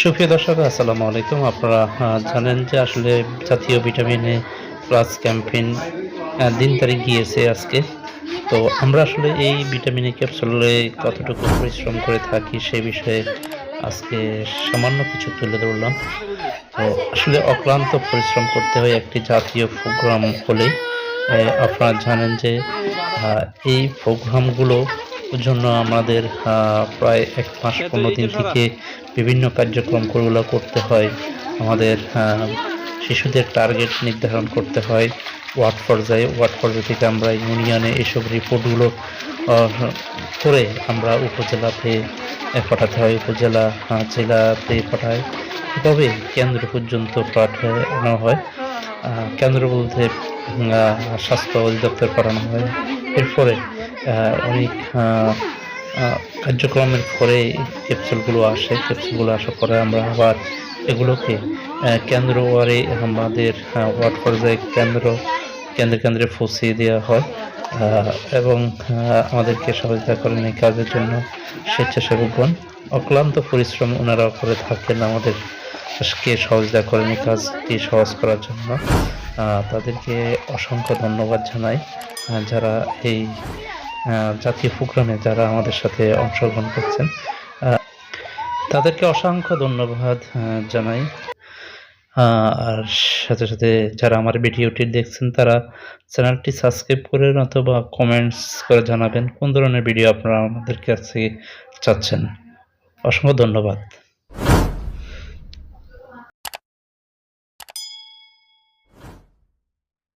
সুপ্রিয় দর্শক, আসসালামু আলাইকুম। আপনারা জানেন যে আসলে জাতীয় ভিটামিনে প্লাস ক্যাম্পেইন দিন তারিখ গিয়েছে আজকে। তো আমরা আসলে এই ভিটামিন ক্যাপসুলে কতটুকু পরিশ্রম করে থাকি সেই বিষয়ে আজকে সামান্য কিছু তুলে ধরলাম। তো আসলে অক্লান্ত পরিশ্রম করতে হয় একটি জাতীয় প্রোগ্রাম হলে আপনারা জানেন যে এই প্রোগ্রামগুলো জন্য আমাদের প্রায় এক মাস পনেরো দিন থেকে বিভিন্ন কার্যক্রমগুলো করতে হয়। আমাদের শিশুদের টার্গেট নির্ধারণ করতে হয় ওয়ার্ড পর্যায়ে। ওয়ার্ড পর্যায়ে থেকে আমরা ইউনিয়নে এসব রিপোর্টগুলো করে আমরা উপজেলাতে পাঠাতে হয় উপজেলা জেলাতে পাঠায়। তবে কেন্দ্র পর্যন্ত পাঠানো হয়। কেন্দ্র বলতে স্বাস্থ্য অধিদপ্তর পাঠানো হয়। এরপরে অনেক কার্যক্রমের পরে ক্যাপসুলগুলো আসে। ক্যাপসুলগুলো আসার পরে আমরা আবার এগুলোকে কেন্দ্র ওয়ারে আমাদের ওয়ার্ড পর্যায়ে কেন্দ্র, কেন্দ্রে কেন্দ্রে পৌঁছিয়ে দেওয়া হয়। এবং আমাদেরকে সহযোগিতা করেন এই কাজের জন্য স্বেচ্ছাসেবকগণ অক্লান্ত পরিশ্রম ওনারা করে থাকেন আমাদের। কে সহযোগিতা করেন এই কাজটি সহজ করার জন্য। তাদেরকে অসংখ্য ধন্যবাদ জানাই। যারা এই জাতীয় প্রোগ্রামে যারা আমাদের সাথে অংশগ্রহণ করছেন তাদেরকে অসংখ্য ধন্যবাদ জানাই। আর সাথে সাথে যারা আমার ভিডিওটি দেখছেন, তারা চ্যানেলটি সাবস্ক্রাইব করেন অথবা কমেন্টস করে জানাবেন, কোন ধরনের ভিডিও আপনারা আমাদের কাছে চাচ্ছেন। অসংখ্য ধন্যবাদ।